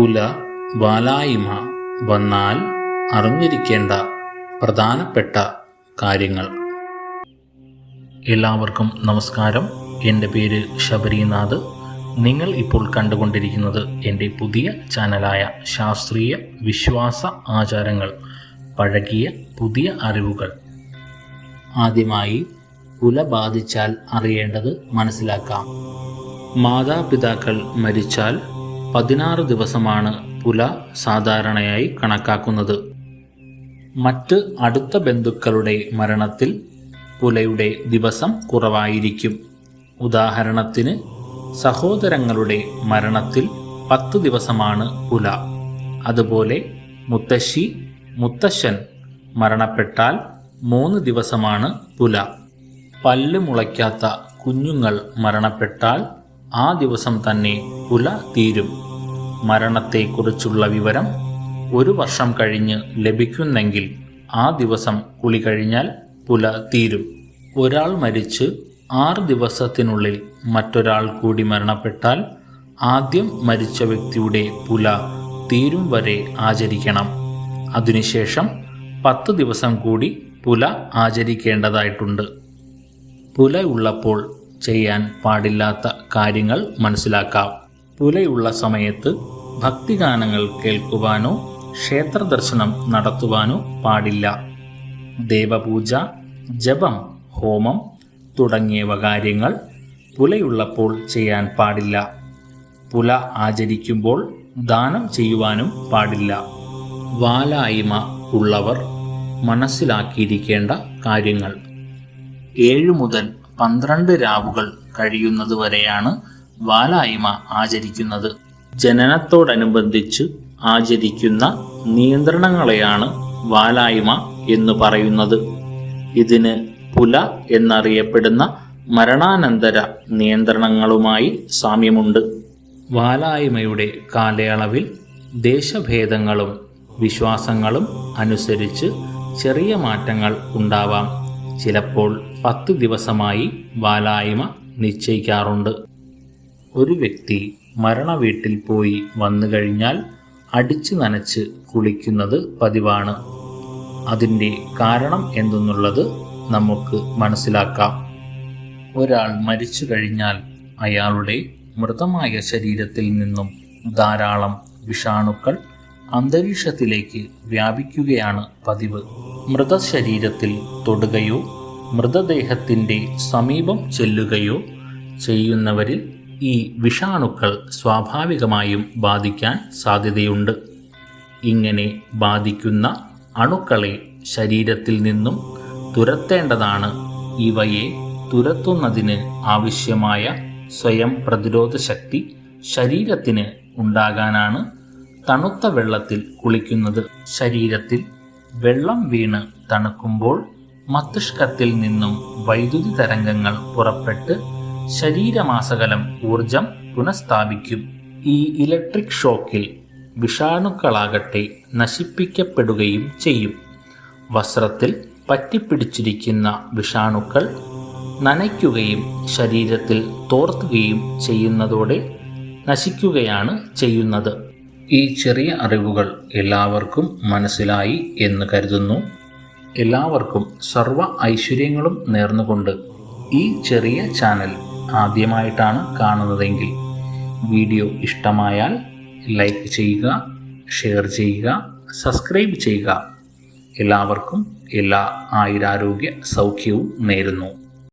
പുല വാലായ്മ വന്നാൽ അറിഞ്ഞിരിക്കേണ്ട പ്രധാനപ്പെട്ട കാര്യങ്ങൾ. എല്ലാവർക്കും നമസ്കാരം. എന്റെ പേര് ശബരിനാഥ്. നിങ്ങൾ ഇപ്പോൾ കണ്ടുകൊണ്ടിരിക്കുന്നത് എന്റെ പുതിയ ചാനലായ ശാസ്ത്രീയ വിശ്വാസ ആചാരങ്ങൾ പഴകിയ പുതിയ അറിവുകൾ. ആദ്യമായി കുല ബാധിച്ചാൽ അറിയേണ്ടത് മനസ്സിലാക്കാം. മാതാപിതാക്കൾ മരിച്ചാൽ പതിനാറ് ദിവസമാണ് പുല സാധാരണയായി കണക്കാക്കുന്നത്. മറ്റ് അടുത്ത ബന്ധുക്കളുടെ മരണത്തിൽ പുലയുടെ ദിവസം കുറവായിരിക്കും. ഉദാഹരണത്തിന് സഹോദരങ്ങളുടെ മരണത്തിൽ പത്ത് ദിവസമാണ് പുല. അതുപോലെ മുത്തശ്ശി മുത്തശ്ശൻ മരണപ്പെട്ടാൽ മൂന്ന് ദിവസമാണ് പുല. പല്ല് മുളയ്ക്കാത്ത കുഞ്ഞുങ്ങൾ മരണപ്പെട്ടാൽ ആ ദിവസം തന്നെ പുല തീരും. മരണത്തെക്കുറിച്ചുള്ള വിവരം ഒരു വർഷം കഴിഞ്ഞ് ലഭിക്കുന്നെങ്കിൽ ആ ദിവസം കുളി കഴിഞ്ഞാൽ പുല തീരും. ഒരാൾ മരിച്ച് ആറ് ദിവസത്തിനുള്ളിൽ മറ്റൊരാൾ കൂടി മരണപ്പെട്ടാൽ ആദ്യം മരിച്ച വ്യക്തിയുടെ പുല തീരും വരെ ആചരിക്കണം. അതിനുശേഷം പത്ത് ദിവസം കൂടി പുല ആചരിക്കേണ്ടതായിട്ടുണ്ട്. പുലയുള്ളപ്പോൾ ചെയ്യാൻ പാടില്ലാത്ത കാര്യങ്ങൾ മനസ്സിലാക്കാം. പുലയുള്ള സമയത്ത് ഭക്തിഗാനങ്ങൾ കേൾക്കുവാനോ ക്ഷേത്ര ദർശനം നടത്തുവാനോ പാടില്ല. ദേവപൂജ ജപം ഹോമം തുടങ്ങിയവ കാര്യങ്ങൾ പുലയുള്ളപ്പോൾ ചെയ്യാൻ പാടില്ല. പുല ആചരിക്കുമ്പോൾ ദാനം ചെയ്യുവാനും പാടില്ല. വാലായ്മ ഉള്ളവർ മനസ്സിലാക്കിയിരിക്കേണ്ട കാര്യങ്ങൾ. ഏഴു മുതൽ പന്ത്രണ്ട് രാവുകൾ കഴിയുന്നത് വരെയാണ് വാലായ്മ ആചരിക്കുന്നത്. ജനനത്തോടനുബന്ധിച്ച് ആചരിക്കുന്ന നിയന്ത്രണങ്ങളെയാണ് വാലായ്മ എന്ന് പറയുന്നത്. ഇതിന് പുല എന്നറിയപ്പെടുന്ന മരണാനന്തര നിയന്ത്രണങ്ങളുമായി സാമ്യമുണ്ട്. വാലായ്മയുടെ കാലയളവിൽ ദേശഭേദങ്ങളും വിശ്വാസങ്ങളും അനുസരിച്ച് ചെറിയ മാറ്റങ്ങൾ ഉണ്ടാവാം. ചിലപ്പോൾ പത്ത് ദിവസമായി വാലായ്മ നിശ്ചയിക്കാറുണ്ട്. ഒരു വ്യക്തി മരണ വീട്ടിൽ പോയി വന്നു കഴിഞ്ഞാൽ അടിച്ചു നനച്ച് കുളിക്കുന്നത് പതിവാണ്. അതിന്റെ കാരണം എന്തെന്നുള്ളത് നമുക്ക് മനസ്സിലാക്കാം. ഒരാൾ മരിച്ചു കഴിഞ്ഞാൽ അയാളുടെ മൃതമായ ശരീരത്തിൽ നിന്നും ധാരാളം വിഷാണുക്കൾ അന്തരീക്ഷത്തിലേക്ക് വ്യാപിക്കുകയാണ് പതിവ്. മൃതശരീരത്തിൽ തൊടുകയോ മൃതദേഹത്തിന്റെ സമീപം ചെല്ലുകയോ ചെയ്യുന്നവരിൽ ഈ വിഷാണുക്കൾ സ്വാഭാവികമായും ബാധിക്കാൻ സാധ്യതയുണ്ട്. ഇങ്ങനെ ബാധിക്കുന്ന അണുക്കളെ ശരീരത്തിൽ നിന്നും തുരത്തേണ്ടതാണ്. ഇവയെ തുരത്തുന്നതിന് ആവശ്യമായ സ്വയം പ്രതിരോധ ശക്തി ശരീരത്തിന് ഉണ്ടാകാനാണ് തണുത്ത വെള്ളത്തിൽ കുളിക്കുന്നത്. ശരീരത്തിൽ വെള്ളം വീണ് തണുക്കുമ്പോൾ മസ്തിഷ്കത്തിൽ നിന്നും വൈദ്യുതി തരംഗങ്ങൾ പുറപ്പെട്ട് ശരീരമാസകലം ഊർജം പുനഃസ്ഥാപിക്കും. ഈ ഇലക്ട്രിക് ഷോക്കിൽ വിഷാണുക്കളാകട്ടെ നശിപ്പിക്കപ്പെടുകയും ചെയ്യും. വസ്ത്രത്തിൽ പറ്റിപ്പിടിച്ചിരിക്കുന്ന വിഷാണുക്കൾ നനയ്ക്കുകയും ശരീരത്തിൽ തോർത്തുകയും ചെയ്യുന്നതോടെ നശിക്കുകയാണ് ചെയ്യുന്നത്. ഈ ചെറിയ അറിവുകൾ എല്ലാവർക്കും മനസ്സിലായി എന്ന് കരുതുന്നു. എല്ലാവർക്കും സർവ ഐശ്വര്യങ്ങളും നേർന്നുകൊണ്ട് ഈ ചെറിയ ചാനൽ ആദ്യമായിട്ടാണ് കാണുന്നതെങ്കിൽ വീഡിയോ ഇഷ്ടമായാൽ ലൈക്ക് ചെയ്യുക ഷെയർ ചെയ്യുക സബ്സ്ക്രൈബ് ചെയ്യുക. എല്ലാവർക്കും എല്ലാ ആയുരാരോഗ്യ സൗഖ്യവും നേരുന്നു.